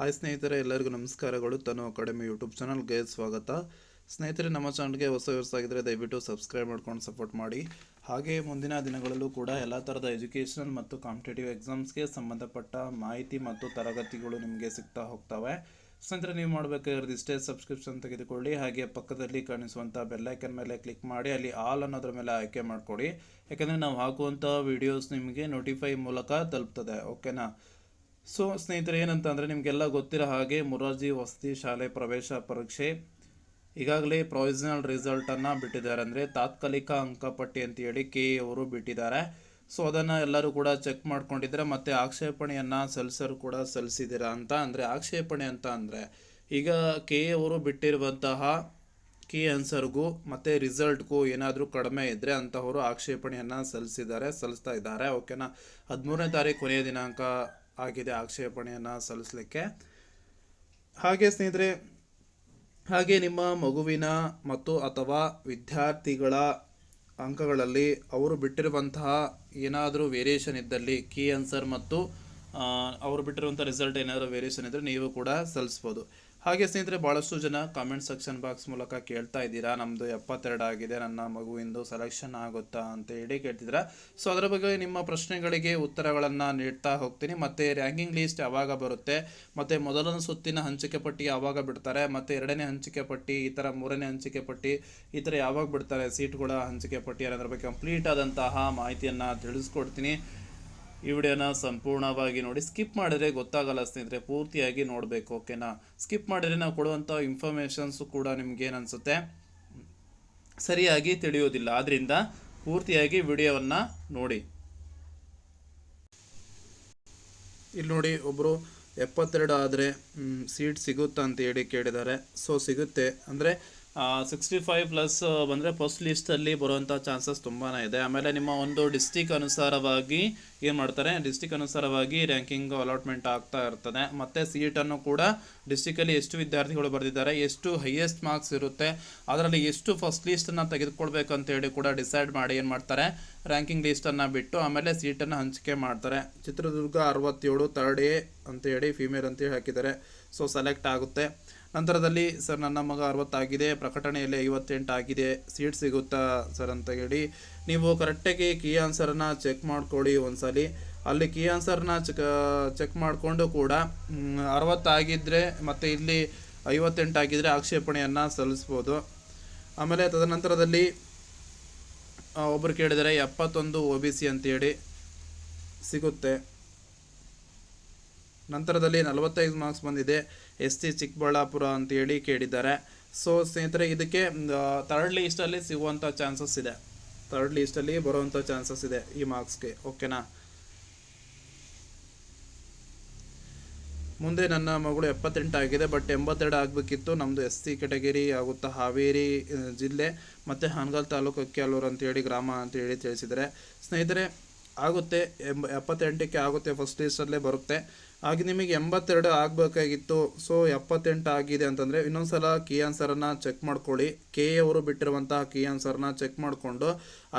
Hi ಸ್ನೇಹಿತರೆ, ಎಲ್ಲರಿಗೂ ನಮಸ್ಕಾರಗಳು. ತನು ಅಕಾಡೆಮಿ ಯೂಟ್ಯೂಬ್ ಚಾನಲ್ಗೆ ಸ್ವಾಗತ. ಸ್ನೇಹಿತರೆ, ನಮ್ಮ ಚಾನಲ್ಗೆ ಹೊಸ ಆಗಿದ್ದರೆ ದಯವಿಟ್ಟು ಸಬ್ಸ್ಕ್ರೈಬ್ ಮಾಡ್ಕೊಂಡು ಸಪೋರ್ಟ್ ಮಾಡಿ. ಹಾಗೆ ಮುಂದಿನ ದಿನಗಳಲ್ಲೂ ಕೂಡ ಎಲ್ಲ ಥರದ ಎಜುಕೇಷನಲ್ ಮತ್ತು ಕಾಂಪಿಟೇಟಿವ್ ಎಕ್ಸಾಮ್ಸ್ಗೆ ಸಂಬಂಧಪಟ್ಟ ಮಾಹಿತಿ ಮತ್ತು ತರಗತಿಗಳು ನಿಮಗೆ ಸಿಗ್ತಾ ಹೋಗ್ತವೆ. ಸ್ನೇಹಿತರೆ, ನೀವು ಮಾಡಬೇಕಾಗಿರೋದು ಇಷ್ಟೇ ಸಬ್ಸ್ಕ್ರಿಪ್ಷನ್ ತೆಗೆದುಕೊಳ್ಳಿ. ಹಾಗೆ ಪಕ್ಕದಲ್ಲಿ ಕಾಣಿಸುವಂಥ ಬೆಲ್ಲೈಕನ್ ಮೇಲೆ ಕ್ಲಿಕ್ ಮಾಡಿ, ಅಲ್ಲಿ ಆಲ್ ಅನ್ನೋದ್ರ ಮೇಲೆ ಆಯ್ಕೆ ಮಾಡಿಕೊಡಿ. ಯಾಕೆಂದರೆ ನಾವು ಹಾಕುವಂಥ ವಿಡಿಯೋಸ್ ನಿಮಗೆ ನೋಟಿಫೈ ಮೂಲಕ ತಲುಪ್ತದೆ. ಓಕೆನಾ? ಸೊ, ಸ್ನೇಹಿತರೆ ಏನಂತ ಅಂದರೆ ನಿಮಗೆಲ್ಲ ಗೊತ್ತಿರೋ ಹಾಗೆ ಮುರಾರ್ಜಿ ವಸತಿ ಶಾಲೆ ಪ್ರವೇಶ ಪರೀಕ್ಷೆ ಈಗಾಗಲೇ ಪ್ರೊವಿಷನಲ್ ರಿಸಲ್ಟನ್ನು ಬಿಟ್ಟಿದ್ದಾರೆ. ಅಂದರೆ ತಾತ್ಕಾಲಿಕ ಅಂಕಪಟ್ಟಿ ಅಂತ ಹೇಳಿ ಕೆ ಅವರು ಬಿಟ್ಟಿದ್ದಾರೆ. ಸೊ, ಅದನ್ನು ಎಲ್ಲರೂ ಕೂಡ ಚೆಕ್ ಮಾಡ್ಕೊಂಡಿದ್ದಾರೆ ಮತ್ತು ಆಕ್ಷೇಪಣೆಯನ್ನು ಸಲ್ಲಿಸರು ಕೂಡ ಸಲ್ಲಿಸಿದ್ದೀರಾ ಅಂತ. ಅಂದರೆ ಆಕ್ಷೇಪಣೆ ಅಂತ ಅಂದರೆ ಈಗ ಕೆ ಅವರು ಬಿಟ್ಟಿರುವಂತಹ ಕೀ ಆನ್ಸರ್ಗೂ ಮತ್ತು ರಿಸಲ್ಟ್ಗೂ ಏನಾದರೂ ಕಡಿಮೆ ಇದ್ದರೆ ಅಂಥವರು ಆಕ್ಷೇಪಣೆಯನ್ನು ಸಲ್ಲಿಸಿದ್ದಾರೆ, ಸಲ್ಲಿಸ್ತಾ ಇದ್ದಾರೆ. ಓಕೆನಾ? ಹದಿಮೂರನೇ ತಾರೀಕು ಕೊನೆಯ ದಿನಾಂಕ ಆಗಿದೆ ಆಕ್ಷೇಪಣೆಯನ್ನು ಸಲ್ಲಿಸಲಿಕ್ಕೆ. ಹಾಗೆ ಸ್ನೇಹಿತರೆ, ಹಾಗೆ ನಿಮ್ಮ ಮಗುವಿನ ಮತ್ತು ಅಥವಾ ವಿದ್ಯಾರ್ಥಿಗಳ ಅಂಕಗಳಲ್ಲಿ ಅವರು ಬಿಟ್ಟಿರುವಂತಹ ಏನಾದರೂ ವೇರಿಯೇಷನ್ ಇದ್ದಲ್ಲಿ ಕೀ ಆನ್ಸರ್ ಮತ್ತು ಅವರು ಬಿಟ್ಟಿರುವಂಥ ರಿಸಲ್ಟ್ ಏನಾದರೂ ವೇರಿಯೇಷನ್ ಇದ್ದರೆ ನೀವು ಕೂಡ ಸಲ್ಲಿಸ್ಬೋದು. ಹಾಗೆ ಸ್ನೇಹಿತರೆ ಭಾಳಷ್ಟು ಜನ ಕಾಮೆಂಟ್ ಸೆಕ್ಷನ್ ಬಾಕ್ಸ್ ಮೂಲಕ ಕೇಳ್ತಾ ಇದ್ದೀರಾ. ನಮ್ಮದು ಎಪ್ಪತ್ತೆರಡು ಆಗಿದೆ. ನನ್ನ ಮಗುವಿಂದು ಸೆಲೆಕ್ಷನ್ ಆಗುತ್ತಾ ಅಂತ ಹೇಳಿ ಕೇಳ್ತಿದ್ದೀರಾ. ಸೊ ಅದರ ಬಗ್ಗೆ ನಿಮ್ಮ ಪ್ರಶ್ನೆಗಳಿಗೆ ಉತ್ತರಗಳನ್ನು ನೀಡ್ತಾ ಹೋಗ್ತೀನಿ. ಮತ್ತು ರ್ಯಾಂಕಿಂಗ್ ಲಿಸ್ಟ್ ಯಾವಾಗ ಬರುತ್ತೆ? ಮತ್ತು ಮೊದಲನೇ ಸುತ್ತಿನ ಹಂಚಿಕೆ ಪಟ್ಟಿ ಯಾವಾಗ ಬಿಡ್ತಾರೆ? ಮತ್ತು ಎರಡನೇ ಹಂಚಿಕೆ ಪಟ್ಟಿ, ಈ ಥರ ಮೂರನೇ ಹಂಚಿಕೆ ಪಟ್ಟಿ, ಈ ಥರ ಯಾವಾಗ ಬಿಡ್ತಾರೆ? ಸೀಟ್ಗಳ ಹಂಚಿಕೆ ಪಟ್ಟಿ ಅನ್ನೋದ್ರ ಬಗ್ಗೆ ಕಂಪ್ಲೀಟ್ ಆದಂತಹ ಮಾಹಿತಿಯನ್ನು ತಿಳಿಸ್ಕೊಡ್ತೀನಿ. ಈ ವಿಡಿಯೋನ ಸಂಪೂರ್ಣವಾಗಿ ನೋಡಿ. ಸ್ಕಿಪ್ ಮಾಡಿದ್ರೆ ಗೊತ್ತಾಗಲ್ಲ ಸ್ನೇಹಿತರೆ, ಪೂರ್ತಿಯಾಗಿ ನೋಡಬೇಕು, ಓಕೆನಾ? ಸ್ಕಿಪ್ ಮಾಡಿದ್ರೆ ನಾವು ಕೊಡುವಂಥ ಇನ್ಫಾರ್ಮೇಷನ್ಸು ಕೂಡ ನಿಮ್ಗೇನು ಅನಿಸುತ್ತೆ ಸರಿಯಾಗಿ ತಿಳಿಯೋದಿಲ್ಲ. ಆದ್ದರಿಂದ ಪೂರ್ತಿಯಾಗಿ ವಿಡಿಯೋವನ್ನು ನೋಡಿ. ಇಲ್ಲಿ ನೋಡಿ ಒಬ್ಬರು ಎಪ್ಪತ್ತೆರಡು ಆದರೆ ಸೀಟ್ ಸಿಗುತ್ತಾ ಅಂತ ಹೇಳಿ ಕೇಳಿದ್ದಾರೆ. ಸೊ ಸಿಗುತ್ತೆ. ಅಂದರೆ ಸಿಕ್ಸ್ಟಿ ಫೈವ್ ಪ್ಲಸ್ ಬಂದರೆ ಫಸ್ಟ್ ಲಿಸ್ಟಲ್ಲಿ ಬರುವಂಥ ಚಾನ್ಸಸ್ ತುಂಬಾ ಇದೆ. ಆಮೇಲೆ ನಿಮ್ಮ ಒಂದು ಡಿಸ್ಟಿಕ್ ಅನುಸಾರವಾಗಿ ಏನು ಮಾಡ್ತಾರೆ? ಡಿಸ್ಟಿಕ್ ಅನುಸಾರವಾಗಿ ರ್ಯಾಂಕಿಂಗ್ ಅಲಾಟ್ಮೆಂಟ್ ಆಗ್ತಾ ಇರ್ತದೆ. ಮತ್ತು ಸೀಟನ್ನು ಕೂಡ ಡಿಸ್ಟಿಕಲ್ಲಿ ಎಷ್ಟು ವಿದ್ಯಾರ್ಥಿಗಳು ಬರೆದಿದ್ದಾರೆ, ಎಷ್ಟು ಹೈಯೆಸ್ಟ್ ಮಾರ್ಕ್ಸ್ ಇರುತ್ತೆ, ಅದರಲ್ಲಿ ಎಷ್ಟು ಫಸ್ಟ್ ಲಿಸ್ಟನ್ನು ತೆಗೆದುಕೊಳ್ಬೇಕು ಅಂತೇಳಿ ಕೂಡ ಡಿಸೈಡ್ ಮಾಡಿ ಏನು ಮಾಡ್ತಾರೆ? ರ್ಯಾಂಕಿಂಗ್ ಲಿಸ್ಟನ್ನು ಬಿಟ್ಟು ಆಮೇಲೆ ಸೀಟನ್ನು ಹಂಚಿಕೆ ಮಾಡ್ತಾರೆ. ಚಿತ್ರದುರ್ಗ ಅರವತ್ತೇಳು ತರ್ಡ್ ಎ ಅಂತ ಹೇಳಿ ಫಿಮೇಲ್ ಅಂತೇಳಿ ಹಾಕಿದ್ದಾರೆ. ಸೊ ಸೆಲೆಕ್ಟ್ ಆಗುತ್ತೆ. ನಂತರದಲ್ಲಿ ಸರ್ ನನ್ನ ಮಗ ಅರವತ್ತಾಗಿದೆ, ಪ್ರಕಟಣೆಯಲ್ಲಿ ಐವತ್ತೆಂಟು ಆಗಿದೆ ಸೀಟ್ ಸಿಗುತ್ತಾ ಸರ್ ಅಂತ ಹೇಳಿ ನೀವು ಕರೆಕ್ಟಾಗಿ ಕೀ ಆನ್ಸರನ್ನು ಚೆಕ್ ಮಾಡ್ಕೊಳ್ಳಿ ಒಂದ್ಸಲಿ. ಅಲ್ಲಿ ಕೀ ಆನ್ಸರ್ನ ಚೆಕ್ ಚೆಕ್ ಮಾಡಿಕೊಂಡು ಕೂಡ ಅರವತ್ತಾಗಿದ್ದರೆ ಮತ್ತು ಇಲ್ಲಿ ಐವತ್ತೆಂಟು ಆಗಿದ್ದರೆ ಆಕ್ಷೇಪಣೆಯನ್ನು ಸಲ್ಲಿಸ್ಬೋದು. ಆಮೇಲೆ ತದನಂತರದಲ್ಲಿ ಒಬ್ಬರು ಕೇಳಿದರೆ ಎಪ್ಪತ್ತೊಂದು ಒ ಬಿ ಸಿ ಅಂತೇಳಿ ಸಿಗುತ್ತೆ. ನಂತರದಲ್ಲಿ ನಲವತ್ತೈದು ಮಾರ್ಕ್ಸ್ ಬಂದಿದೆ. ಎಸ್ ಟಿ ಚಿಕ್ಕಬಳ್ಳಾಪುರ ಅಂತೇಳಿ ಕೇಳಿದ್ದಾರೆ. ಸೊ ಸ್ನೇಹಿತರೆ, ಇದಕ್ಕೆ ಥರ್ಡ್ ಲೀಸ್ಟಲ್ಲಿ ಸಿಗುವಂಥ ಚಾನ್ಸಸ್ ಇದೆ. ಥರ್ಡ್ ಲೀಸ್ಟಲ್ಲಿ ಬರುವಂಥ ಚಾನ್ಸಸ್ ಇದೆ ಈ ಮಾರ್ಕ್ಸ್ಗೆ ಓಕೆನಾ ಮುಂದೆ ನನ್ನ ಮಗಳು ಎಪ್ಪತ್ತೆಂಟು ಆಗಿದೆ ಬಟ್ ಎಂಬತ್ತೆರಡು ಆಗಬೇಕಿತ್ತು. ನಮ್ಮದು ಎಸ್ ಸಿ ಕೆಟಗರಿ ಆಗುತ್ತಾ ಹಾವೇರಿ ಜಿಲ್ಲೆ, ಮತ್ತು ಹಾನಗಲ್ ತಾಲೂಕು ಅಕ್ಕಿಯಾಲೂರು ಅಂತೇಳಿ ಗ್ರಾಮ ಅಂತೇಳಿ ತಿಳಿಸಿದರೆ ಸ್ನೇಹಿತರೆ, ಆಗುತ್ತೆ, ಎಂಬ, ಎಪ್ಪತ್ತೆಂಟಕ್ಕೆ ಆಗುತ್ತೆ ಫಸ್ಟ್ ಲೀಸ್ಟಲ್ಲೇ ಬರುತ್ತೆ. ಹಾಗೆ ನಿಮಗೆ ಎಂಬತ್ತೆರಡು ಆಗಬೇಕಾಗಿತ್ತು. ಸೊ ಎಪ್ಪತ್ತೆಂಟು ಆಗಿದೆ ಅಂತಂದರೆ ಇನ್ನೊಂದ್ಸಲ ಕೀ ಆನ್ಸರನ್ನು ಚೆಕ್ ಮಾಡ್ಕೊಳ್ಳಿ. ಕೆ ಅವರು ಬಿಟ್ಟಿರುವಂತಹ ಕೀ ಆನ್ಸರ್ನ ಚೆಕ್ ಮಾಡಿಕೊಂಡು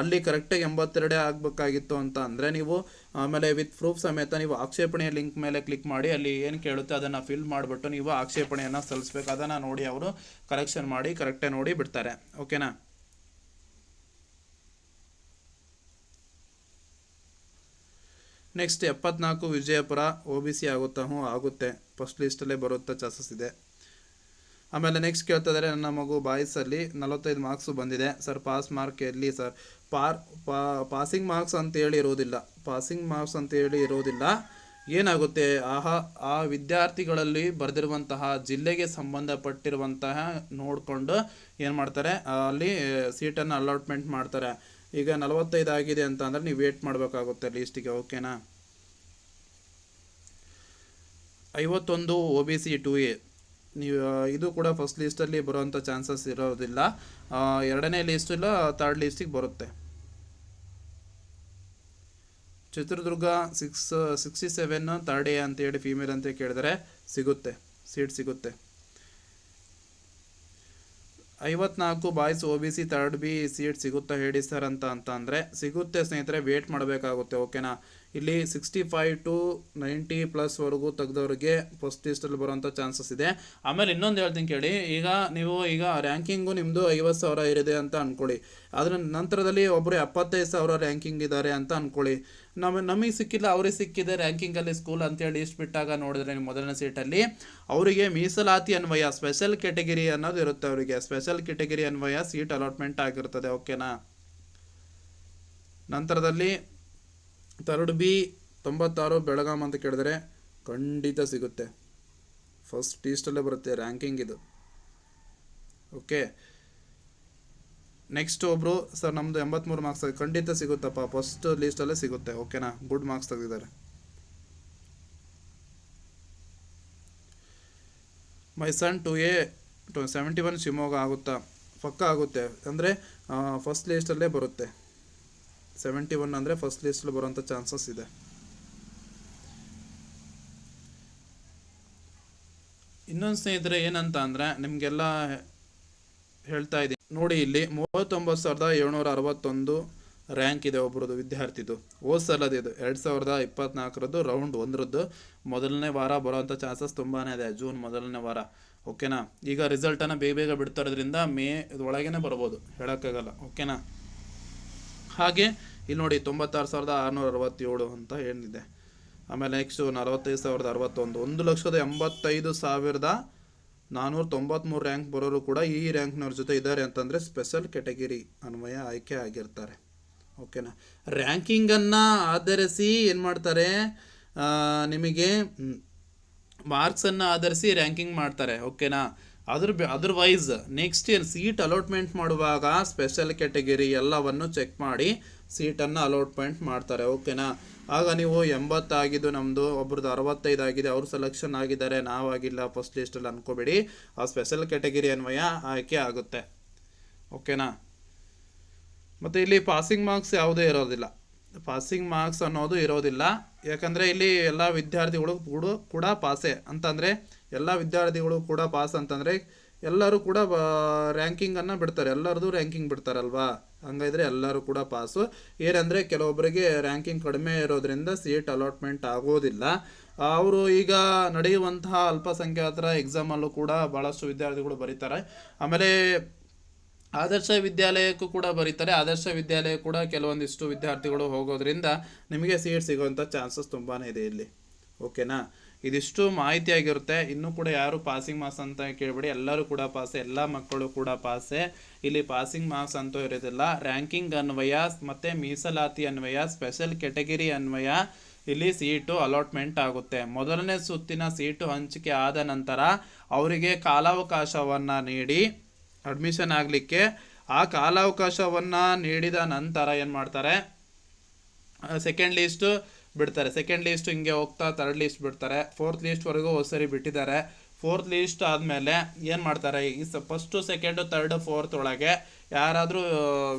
ಅಲ್ಲಿ ಕರೆಕ್ಟಾಗಿ ಎಂಬತ್ತೆರಡೇ ಆಗಬೇಕಾಗಿತ್ತು ಅಂತ ಅಂದರೆ ನೀವು ಆಮೇಲೆ ವಿತ್ ಪ್ರೂಫ್ ಸಮೇತ ನೀವು ಆಕ್ಷೇಪಣೆಯ ಲಿಂಕ್ ಮೇಲೆ ಕ್ಲಿಕ್ ಮಾಡಿ ಅಲ್ಲಿ ಏನು ಕೇಳುತ್ತೆ ಅದನ್ನು ಫಿಲ್ ಮಾಡಿಬಿಟ್ಟು ನೀವು ಆಕ್ಷೇಪಣೆಯನ್ನು ಸಲ್ಲಿಸ್ಬೇಕು. ಅದನ್ನು ನೋಡಿ ಅವರು ಕರೆಕ್ಷನ್ ಮಾಡಿ ಕರೆಕ್ಟಾಗಿ ನೋಡಿ ಬಿಡ್ತಾರೆ. ಓಕೆನಾ ನೆಕ್ಸ್ಟ್ ಎಪ್ಪತ್ನಾಲ್ಕು ವಿಜಯಪುರ ಒ ಬಿ ಸಿ ಆಗುತ್ತಾ ಹ್ಞೂ ಆಗುತ್ತೆ. ಫಸ್ಟ್ ಲಿಸ್ಟಲ್ಲೇ ಬರುತ್ತಾ ಚಾನ್ಸಸ್ ಇದೆ. ಆಮೇಲೆ ನೆಕ್ಸ್ಟ್ ಕೇಳ್ತಾ ಇದ್ದಾರೆ ನನ್ನ ಮಗು ಬಾಯ್ಸಲ್ಲಿ ನಲವತ್ತೈದು ಮಾರ್ಕ್ಸು ಬಂದಿದೆ. ಸರ್ ಪಾಸ್ ಮಾರ್ಕ್ ಎಲ್ಲಿ ಸರ್ ಪಾರ್ ಪಾಸಿಂಗ್ ಮಾರ್ಕ್ಸ್ ಅಂತೇಳಿ ಇರೋದಿಲ್ಲ ಪಾಸಿಂಗ್ ಮಾರ್ಕ್ಸ್ ಅಂತೇಳಿ ಇರೋದಿಲ್ಲ ಏನಾಗುತ್ತೆ? ಆಹಾ, ಆ ವಿದ್ಯಾರ್ಥಿಗಳಲ್ಲಿ ಬರೆದಿರುವಂತಹ, ಜಿಲ್ಲೆಗೆ ಸಂಬಂಧಪಟ್ಟಿರುವಂತಹ ನೋಡಿಕೊಂಡು ಏನು ಮಾಡ್ತಾರೆ? ಅಲ್ಲಿ ಸೀಟನ್ನು ಅಲಾಟ್ಮೆಂಟ್ ಮಾಡ್ತಾರೆ. ಈಗ ನಲವತ್ತೈದು ಆಗಿದೆ ಅಂತ ಅಂದರೆ ನೀವು ವೇಟ್ ಮಾಡಬೇಕಾಗುತ್ತೆ ಲೀಸ್ಟಿಗೆ ಓಕೆನಾ ಐವತ್ತೊಂದು O B C two A ನೀವು ಇದು ಕೂಡ ಫಸ್ಟ್ ಲೀಸ್ಟಲ್ಲಿ ಬರುವಂಥ ಚಾನ್ಸಸ್ ಇರೋದಿಲ್ಲ. ಎರಡನೇ ಲೀಸ್ಟ್ ಇಲ್ಲ ಥರ್ಡ್ ಲೀಸ್ಟಿಗೆ ಬರುತ್ತೆ. Chitradurga six sixty seven third A ಅಂತೇಳಿ ಫೀಮೇಲ್ ಅಂತ ಕೇಳಿದರೆ ಸಿಗುತ್ತೆ ಸೀಟ್ ಸಿಗುತ್ತೆ. ಐವತ್ನಾಲ್ಕು boys O B C third B seat ಸಿಗುತ್ತಾ ಹೇಳಿ ಸರ್ ಅಂತ ಅಂತ ಅಂದರೆ ಸಿಗುತ್ತೆ ಸ್ನೇಹಿತರೆ ವೇಟ್ ಮಾಡಬೇಕಾಗುತ್ತೆ ಓಕೆನಾ ಇಲ್ಲಿ ಸಿಕ್ಸ್ಟಿ ಫೈವ್ ಟು ನೈಂಟಿ ಪ್ಲಸ್ವರೆಗೂ ತೆಗೆದವ್ರಿಗೆ ಫಸ್ಟ್ ಲಿಸ್ಟಲ್ಲಿ ಬರೋಂಥ ಚಾನ್ಸಸ್ ಇದೆ. ಆಮೇಲೆ ಇನ್ನೊಂದು ಹೇಳ್ತೀನಿ ಕೇಳಿ, ಈಗ ನೀವು ಈಗ ರ್ಯಾಂಕಿಂಗು ನಿಮ್ಮದು ಐವತ್ತು ಸಾವಿರ ಇರಿದೆ ಅಂತ ಅಂದ್ಕೊಳ್ಳಿ ಅದರ ನಂತರದಲ್ಲಿ ಒಬ್ಬರು ಎಪ್ಪತ್ತೈದು ಸಾವಿರ ರ್ಯಾಂಕಿಂಗ್ ಇದ್ದಾರೆ ಅಂತ ಅಂದ್ಕೊಳ್ಳಿ ನಮ್ಮ ನಮಗೆ ಸಿಕ್ಕಿಲ್ಲ, ಅವ್ರಿಗೆ ಸಿಕ್ಕಿದೆ ರ್ಯಾಂಕಿಂಗಲ್ಲಿ ಸ್ಕೂಲ್ ಅಂತೇಳಿ ಇಷ್ಟು ಬಿಟ್ಟಾಗ ನೋಡಿದ್ರೆ ನಿಮ್ಮ ಮೊದಲನೇ ಸೀಟಲ್ಲಿ ಅವರಿಗೆ ಮೀಸಲಾತಿ ಅನ್ವಯ ಸ್ಪೆಷಲ್ ಕೆಟಗರಿ ಅನ್ನೋದು ಇರುತ್ತೆ ಅವರಿಗೆ. ಸ್ಪೆಷಲ್ ಕೆಟಗರಿ ಅನ್ವಯ ಸೀಟ್ ಅಲಾಟ್ಮೆಂಟ್ ಆಗಿರ್ತದೆ ಓಕೆನಾ ನಂತರದಲ್ಲಿ ತರ್ಡ್ ಬಿ ತೊಂಬತ್ತಾರು ಬೆಳಗಾಂ ಅಂತ ಕೇಳಿದ್ರೆ ಖಂಡಿತ ಸಿಗುತ್ತೆ. ಫಸ್ಟ್ ಟೀಸ್ಟಲ್ಲೇ ಬರುತ್ತೆ ರ್ಯಾಂಕಿಂಗ್ ಇದು. ಓಕೆ ನೆಕ್ಸ್ಟ್ ಒಬ್ಬರು ಸರ್ ನಮ್ಮದು ಎಂಬತ್ತ್ಮೂರು ಮಾರ್ಕ್ಸ್ ಖಂಡಿತ ಸಿಗುತ್ತಪ್ಪ. ಫಸ್ಟ್ ಲೀಸ್ಟಲ್ಲೇ ಸಿಗುತ್ತೆ. ಓಕೆನಾ ಗುಡ್ ಮಾರ್ಕ್ಸ್ ತೆಗೆದಿದ್ದಾರೆ. My son two a two seventy one Shivamogga ಆಗುತ್ತಾ? ಪಕ್ಕ ಆಗುತ್ತೆ. ಅಂದರೆ ಫಸ್ಟ್ ಲೀಸ್ಟಲ್ಲೇ ಬರುತ್ತೆ. ಸೆವೆಂಟಿ ಒನ್ ಅಂದರೆ ಫಸ್ಟ್ ಲಿಸ್ಟಲ್ಲಿ ಬರುವಂಥ ಚಾನ್ಸಸ್ ಇದೆ. ಇನ್ನೊಂದು ಸ್ನೇಹಿತರೆ ಏನಂತ ಅಂದರೆ ನಿಮಗೆಲ್ಲ ಹೇಳ್ತಾ ಇದ್ದೀನಿ. ನೋಡಿ ಇಲ್ಲಿ ಮೂವತ್ತೊಂಬತ್ತು ಸಾವಿರದ ಏಳ್ನೂರ ಅರವತ್ತೊಂದು ರ್ಯಾಂಕ್ ಇದೆ ಒಬ್ರದ್ದು ವಿದ್ಯಾರ್ಥಿದು. ಓದ್ ಸಲದ ಇದು. ಎರಡು ಸಾವಿರದ ಇಪ್ಪತ್ನಾಲ್ಕರದ್ದು ರೌಂಡ್ ಒಂದರದ್ದು. ಮೊದಲನೇ ವಾರ ಬರೋವಂಥ ಚಾನ್ಸಸ್ ತುಂಬಾ ಇದೆ. ಜೂನ್ ಮೊದಲನೇ ವಾರ. ಓಕೆನಾ ಈಗ ರಿಸಲ್ಟನ್ನು ಬೇಗ ಬೇಗ ಬಿಡ್ತಾ ಇರೋದ್ರಿಂದ ಮೇ ಒಳಗೇನೆ ಬರ್ಬೋದು. ಹೇಳೋಕ್ಕಾಗಲ್ಲ. ಓಕೆನಾ ಹಾಗೆ ಇಲ್ಲಿ ನೋಡಿ ತೊಂಬತ್ತಾರು ಸಾವಿರದ ಆರುನೂರ ಅರವತ್ತೇಳು ಅಂತ ಏನಿದೆ. ಆಮೇಲೆ ನೆಕ್ಸ್ಟು ನಲವತ್ತೈದು ಸಾವಿರದ ಅರವತ್ತೊಂದು. ಒಂದು ಲಕ್ಷದ ಎಂಬತ್ತೈದು ಸಾವಿರದ ನಾನ್ನೂರ ತೊಂಬತ್ತ್ಮೂರು ರ್ಯಾಂಕ್ ಬರೋರು ಕೂಡ ಈ ರ್ಯಾಂಕ್ನವ್ರ ಜೊತೆ ಇದ್ದಾರೆ ಅಂತಂದರೆ ಸ್ಪೆಷಲ್ ಕೆಟಗಿರಿ ಅನ್ವಯ ಆಯ್ಕೆ ಆಗಿರ್ತಾರೆ. ಓಕೆನಾ ರ್ಯಾಂಕಿಂಗನ್ನು ಆಧರಿಸಿ ಏನು ಮಾಡ್ತಾರೆ? ನಿಮಗೆ ಮಾರ್ಕ್ಸನ್ನು ಆಧರಿಸಿ ರ್ಯಾಂಕಿಂಗ್ ಮಾಡ್ತಾರೆ. ಓಕೆನಾ ಅದ್ರ otherwise next year seat allotment ಮಾಡುವಾಗ ಸ್ಪೆಷಲ್ ಕೆಟಗರಿ ಎಲ್ಲವನ್ನು ಚೆಕ್ ಮಾಡಿ ಸೀಟನ್ನು ಅಲಾಟ್ಮೆಂಟ್ ಮಾಡ್ತಾರೆ, ಓಕೆನಾ? ಆಗ ನೀವು ಎಂಬತ್ತಾಗಿದ್ದು ನಮ್ಮದು ಒಬ್ರದ್ದು ಅರವತ್ತೈದು ಆಗಿದೆ ಅವರು ಸೆಲೆಕ್ಷನ್ ಆಗಿದ್ದಾರೆ, ನಾವಾಗಿಲ್ಲ ಫಸ್ಟ್ ಲಿಸ್ಟಲ್ಲಿ ಅನ್ಕೋಬೇಡಿ. ಆ ಸ್ಪೆಷಲ್ ಕ್ಯಾಟಗಿರಿ ಅನ್ವಯ ಆಯ್ಕೆ ಆಗುತ್ತೆ. ಓಕೆನಾ? ಮತ್ತು ಇಲ್ಲಿ ಪಾಸಿಂಗ್ ಮಾರ್ಕ್ಸ್ ಯಾವುದೇ ಇರೋದಿಲ್ಲ. ಪಾಸಿಂಗ್ ಮಾರ್ಕ್ಸ್ ಅನ್ನೋದು ಇರೋದಿಲ್ಲ. ಯಾಕಂದರೆ ಇಲ್ಲಿ ಎಲ್ಲ ವಿದ್ಯಾರ್ಥಿಗಳು ಕೂಡ ಪಾಸೆ ಅಂತಂದರೆ, ಎಲ್ಲ ವಿದ್ಯಾರ್ಥಿಗಳು ಕೂಡ ಪಾಸ್ ಅಂತಂದರೆ ಎಲ್ಲರೂ ಕೂಡ ರ್ಯಾಂಕಿಂಗನ್ನು ಬಿಡ್ತಾರೆ. ಎಲ್ಲರದು ರ್ಯಾಂಕಿಂಗ್ ಬಿಡ್ತಾರಲ್ವಾ? ಹಂಗಿದ್ರೆ ಎಲ್ಲರೂ ಕೂಡ ಪಾಸು. ಏನಂದರೆ ಕೆಲವೊಬ್ಬರಿಗೆ ರ್ಯಾಂಕಿಂಗ್ ಕಡಿಮೆ ಇರೋದ್ರಿಂದ ಸೀಟ್ ಅಲಾಟ್ಮೆಂಟ್ ಆಗೋದಿಲ್ಲ. ಅವರು ಈಗ ನಡೆಯುವಂತಹ ಅಲ್ಪಸಂಖ್ಯಾತರ ಎಕ್ಸಾಮಲ್ಲೂ ಕೂಡ ಭಾಳಷ್ಟು ವಿದ್ಯಾರ್ಥಿಗಳು ಬರೀತಾರೆ. ಆಮೇಲೆ ಆದರ್ಶ ವಿದ್ಯಾಲಯಕ್ಕೂ ಕೂಡ ಬರೀತಾರೆ. ಆದರ್ಶ ವಿದ್ಯಾಲಯ ಕೂಡ ಕೆಲವೊಂದಿಷ್ಟು ವಿದ್ಯಾರ್ಥಿಗಳು ಹೋಗೋದ್ರಿಂದ ನಿಮಗೆ ಸೀಟ್ ಸಿಗುವಂಥ ಚಾನ್ಸಸ್ ತುಂಬಾ ಇದೆ ಇಲ್ಲಿ. ಓಕೆನಾ ಇದಿಷ್ಟು ಮಾಹಿತಿ ಆಗಿರುತ್ತೆ. ಇನ್ನೂ ಕೂಡ ಯಾರು ಪಾಸಿಂಗ್ ಮಾರ್ಕ್ಸ್ ಅಂತ ಕೇಳಬೇಡಿ. ಎಲ್ಲರೂ ಕೂಡ ಪಾಸೆ ಎಲ್ಲ ಮಕ್ಕಳು ಕೂಡ ಪಾಸೆ ಇಲ್ಲಿ ಪಾಸಿಂಗ್ ಮಾರ್ಕ್ಸ್ ಅಂತೂ ಇರೋದಿಲ್ಲ. ರ್ಯಾಂಕಿಂಗ್ ಅನ್ವಯ, ಮತ್ತು ಮೀಸಲಾತಿ ಅನ್ವಯ ಸ್ಪೆಷಲ್ ಕೆಟಗರಿ ಅನ್ವಯ, ಇಲ್ಲಿ ಸೀಟು ಅಲಾಟ್ಮೆಂಟ್ ಆಗುತ್ತೆ. ಮೊದಲನೇ ಸುತ್ತಿನ ಸೀಟು ಹಂಚಿಕೆ ಆದ ನಂತರ ಅವರಿಗೆ ಕಾಲಾವಕಾಶವನ್ನು ನೀಡಿ ಅಡ್ಮಿಷನ್ ಆಗಲಿಕ್ಕೆ. ಆ ಕಾಲಾವಕಾಶವನ್ನು ನೀಡಿದ ನಂತರ ಏನು ಮಾಡ್ತಾರೆ? ಸೆಕೆಂಡ್ ಲೀಸ್ಟು ಬಿಡ್ತಾರೆ. ಸೆಕೆಂಡ್ ಲೀಸ್ಟ್ ಹಿಂಗೆ ಹೋಗ್ತಾ ತರ್ಡ್ ಲೀಸ್ಟ್ ಬಿಡ್ತಾರೆ. ಫೋರ್ತ್ ಲೀಸ್ಟ್ವರೆಗೂ ಸರಿ ಬಿಟ್ಟಿದ್ದಾರೆ. ಫೋರ್ತ್ ಲೀಸ್ಟ್ ಆದಮೇಲೆ ಏನು ಮಾಡ್ತಾರೆ? ಈ ಸ ಫಸ್ಟು ಸೆಕೆಂಡು ತರ್ಡು ಫೋರ್ತ್ ಒಳಗೆ ಯಾರಾದರೂ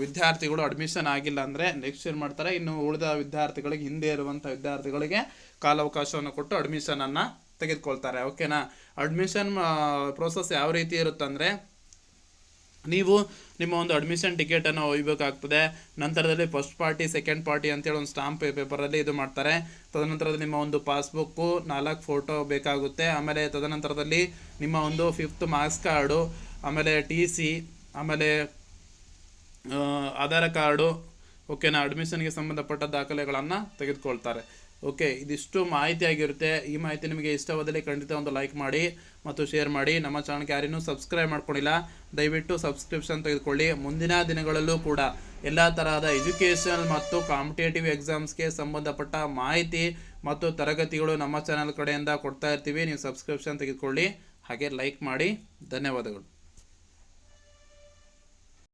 ವಿದ್ಯಾರ್ಥಿಗಳು ಅಡ್ಮಿಷನ್ ಆಗಿಲ್ಲ ಅಂದರೆ ನೆಕ್ಸ್ಟ್ ಏನು ಮಾಡ್ತಾರೆ? ಇನ್ನು ಉಳಿದ ವಿದ್ಯಾರ್ಥಿಗಳಿಗೆ ಹಿಂದೆ ಇರುವಂಥ ವಿದ್ಯಾರ್ಥಿಗಳಿಗೆ ಕಾಲಾವಕಾಶವನ್ನು ಕೊಟ್ಟು ಅಡ್ಮಿಷನನ್ನು ತೆಗೆದುಕೊಳ್ತಾರೆ. ಓಕೆನಾ ಅಡ್ಮಿಷನ್ ಪ್ರೋಸೆಸ್ ಯಾವ ರೀತಿ ಇರುತ್ತಂದರೆ ನೀವು ನಿಮ್ಮ ಒಂದು ಅಡ್ಮಿಷನ್ ಟಿಕೆಟನ್ನು ಒಯ್ಯಬೇಕಾಗ್ತದೆ ನಂತರದಲ್ಲಿ ಫಸ್ಟ್ ಪಾರ್ಟಿ ಸೆಕೆಂಡ್ ಪಾರ್ಟಿ ಅಂತೇಳಿ ಒಂದು ಸ್ಟಾಂಪ್ ಪೇಪರಲ್ಲಿ ಇದು ಮಾಡ್ತಾರೆ. ತದನಂತರದಲ್ಲಿ ನಿಮ್ಮ ಒಂದು ಪಾಸ್ಬುಕ್ಕು ನಾಲ್ಕು ಫೋಟೋ ಬೇಕಾಗುತ್ತೆ. ಆಮೇಲೆ ತದನಂತರದಲ್ಲಿ ನಿಮ್ಮ ಒಂದು ಫಿಫ್ತ್ ಮಾರ್ಕ್ಸ್ ಕಾರ್ಡು ಆಮೇಲೆ ಟಿ ಸಿ ಆಮೇಲೆ ಆಧಾರ ಕಾರ್ಡು ಓಕೆನಾ ಅಡ್ಮಿಷನ್ಗೆ ಸಂಬಂಧಪಟ್ಟ ದಾಖಲೆಗಳನ್ನು ತೆಗೆದುಕೊಳ್ತಾರೆ. ಓಕೆ, ಇದಿಷ್ಟು ಮಾಹಿತಿ ಆಗಿರುತ್ತೆ. ಈ ಮಾಹಿತಿ ನಿಮಗೆ ಇಷ್ಟವಾದಲ್ಲಿ ಖಂಡಿತ ಒಂದು ಲೈಕ್ ಮಾಡಿ ಮತ್ತು ಶೇರ್ ಮಾಡಿ. ನಮ್ಮ ಚಾನಲ್ಗೆ ಯಾರೇನೂ ಸಬ್ಸ್ಕ್ರೈಬ್ ಮಾಡ್ಕೊಂಡಿಲ್ಲ, ದಯವಿಟ್ಟು ಸಬ್ಸ್ಕ್ರಿಪ್ಷನ್ ತೆಗೆದುಕೊಳ್ಳಿ. ಮುಂದಿನ ದಿನಗಳಲ್ಲೂ ಕೂಡ ಎಲ್ಲ ತರಹದ ಎಜುಕೇಷನ್ ಮತ್ತು ಕಾಂಪಿಟೇಟಿವ್ ಎಕ್ಸಾಮ್ಸ್ಗೆ ಸಂಬಂಧಪಟ್ಟ ಮಾಹಿತಿ ಮತ್ತು ತರಗತಿಗಳು ನಮ್ಮ ಚಾನಲ್ ಕಡೆಯಿಂದ ಕೊಡ್ತಾ ಇರ್ತೀವಿ. ನೀವು ಸಬ್ಸ್ಕ್ರಿಪ್ಷನ್ ತೆಗೆದುಕೊಳ್ಳಿ, ಹಾಗೆ ಲೈಕ್ ಮಾಡಿ. ಧನ್ಯವಾದಗಳು.